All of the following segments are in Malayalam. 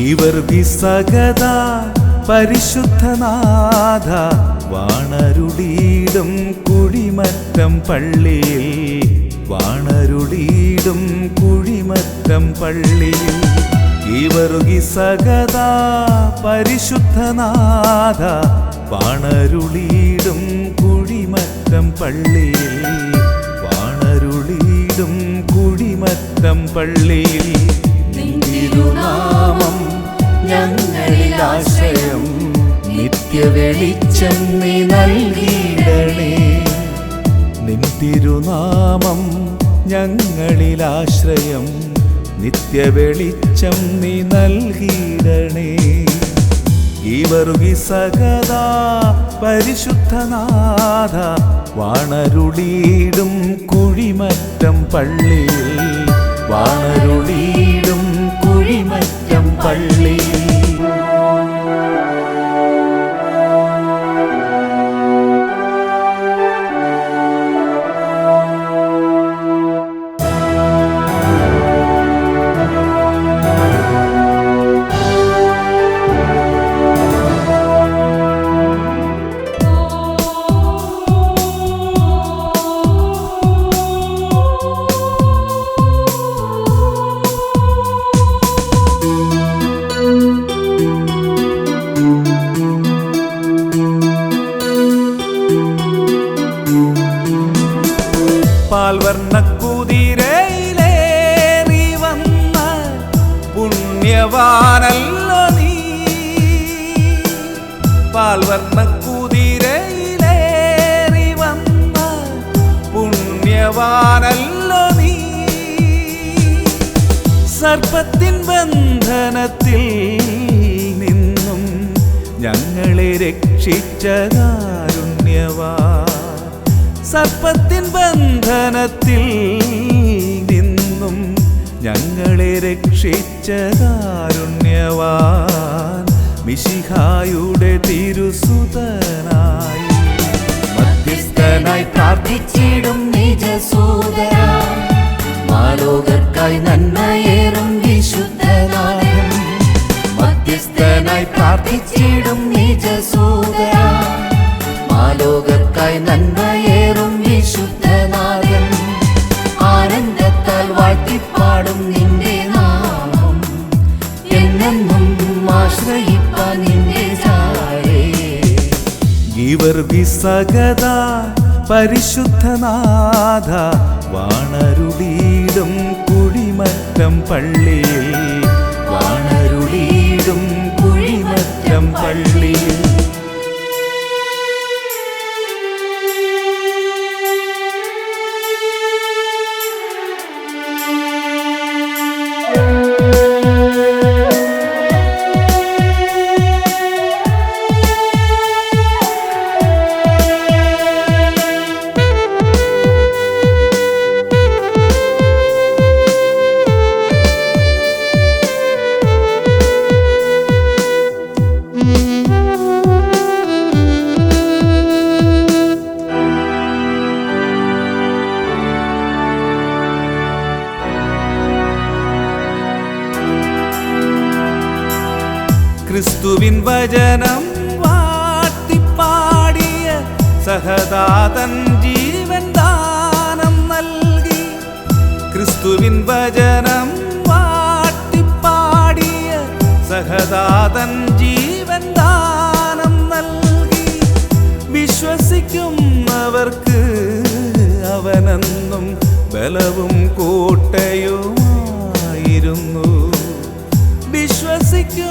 ഇവർ വിസകത പരിശുദ്ധനാഥ വാണരുടീടും കുഴിമറ്റം പള്ളിയിൽ. വാണരുടീടും കുഴിമറ്റം പള്ളിയിൽ. ഇവർ വിസകത പരിശുദ്ധനാഥ വാണരുളീടും കുഴിമറ്റം പള്ളിയിൽ. വാണരുളീടും കുഴിമറ്റം പള്ളിയിൽ. തിരുനാമം ഞങ്ങളിൽ ആശ്രയം നിത്യവെളിച്ചം നീ നൽകിയിടണേ. നിൻ തിരുനാമം ഞങ്ങളിൽ ആശ്രയം നിത്യവെളിച്ചം നീ നൽകിയിടണേ. ഇവറുകി സകദാ പരിശുദ്ധനാഥ വാണരുളീടും കുഴിമറ്റം പള്ളിയിൽ. വാണരുളീടും പാൽവർണ കുതിരയിലേറി വന്ന പുണ്യവാനല്ലോ നീ. പാൽവർണ കുതിരയിലേറി വന്ന പുണ്യവാനല്ലോ നീ. സർപ്പത്തിൻ ബന്ധനത്തിൽ നിന്നും ഞങ്ങളെ രക്ഷിച്ച കാരുണ്യവാ സർപ്പത്തിൻ ബന്ധനത്തിൽ നിന്നും ഞങ്ങളെ രക്ഷിച്ച കാരുണ്യവാൻ മിശിഹായുടെ തിരുസുതനായി മധ്യസ്ഥനായി പ്രാർത്ഥിച്ചിടും മാലോകർക്കായി നന്മയേറും വിശുദ്ധനായും മധ്യസ്ഥനായി പ്രാർത്ഥിച്ചിടും നിജസൂതര. മാലോകർക്കായി നന്മയേറും ഇവർ വിസകത പരിശുദ്ധനാഥ വാണരുളീടും കുഴിമറ്റം പള്ളിയിൽ വാണരുളീടും കുഴിമറ്റം പള്ളിയിൽ വചനം വാട്ടിപ്പാടിയ സഹദാതൻ ജീവൻ ദാനം നൽകി. ക്രിസ്തുവിൻ വചനം വാട്ടിപ്പാടിയ സഹദാതൻ ജീവൻ ദാനം നൽകി. വിശ്വസിക്കുന്നവർക്ക് അവനെന്നും ബലവും കോട്ടയുമായിരുന്നു. വിശ്വസിക്കുന്നവർക്ക്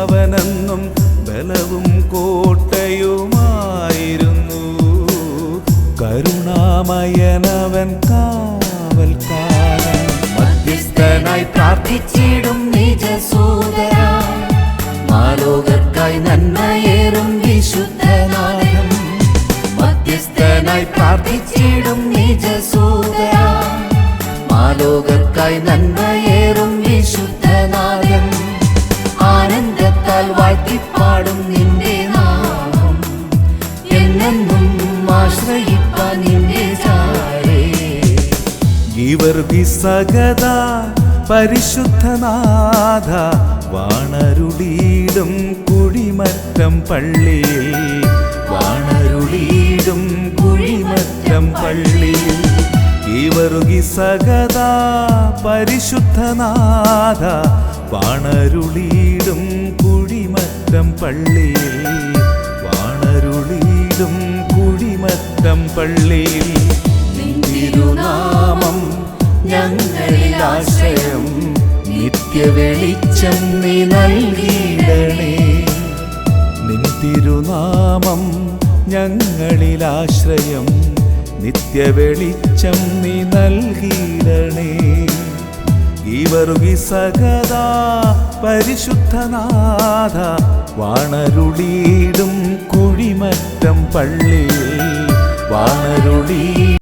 അവനെന്നും ബലവും കോട്ടയുമായിരുന്നു. കരുണാമയനവൻ കാവൽക്കാരൻ. മധ്യസ്ഥനായി പ്രാർത്ഥിച്ചിടും നിജസൂതര. നന്മയേറും വിശുദ്ധനാഥൻ. മധ്യസ്ഥനായി പ്രാർത്ഥിച്ചിടും നിജസൂതര. മാലോകർക്കായി നന്മയേറും ആശ്രയിപ്പാൻ ചാരേ. ഇവർ വിസകത പരിശുദ്ധനാഥ വാണരുളീടും കുഴിമറ്റം പള്ളിയിൽ വാണരുളീടും കുഴിമറ്റം പള്ളിയിൽ ഇവറുകി സകത പരിശുദ്ധനാഥ വാണരുളീടും കുഴിമറ്റം പള്ളിയിൽ പള്ളിയിൽ തിരുനാമം ഞങ്ങളിൽ ആശ്രയം നിത്യവെളിച്ചം നീ നൽകിയിടണേ. നിൻ തിരുനാമം ഞങ്ങളിൽ ആശ്രയം നിത്യവെളിച്ചം നീ നൽകിയിടണേ. ഇവറുകി സകദാ പരിശുദ്ധനാഥ വാണരുളീടും കുഴിമറ്റം പള്ളിയിൽ വാണരുളീ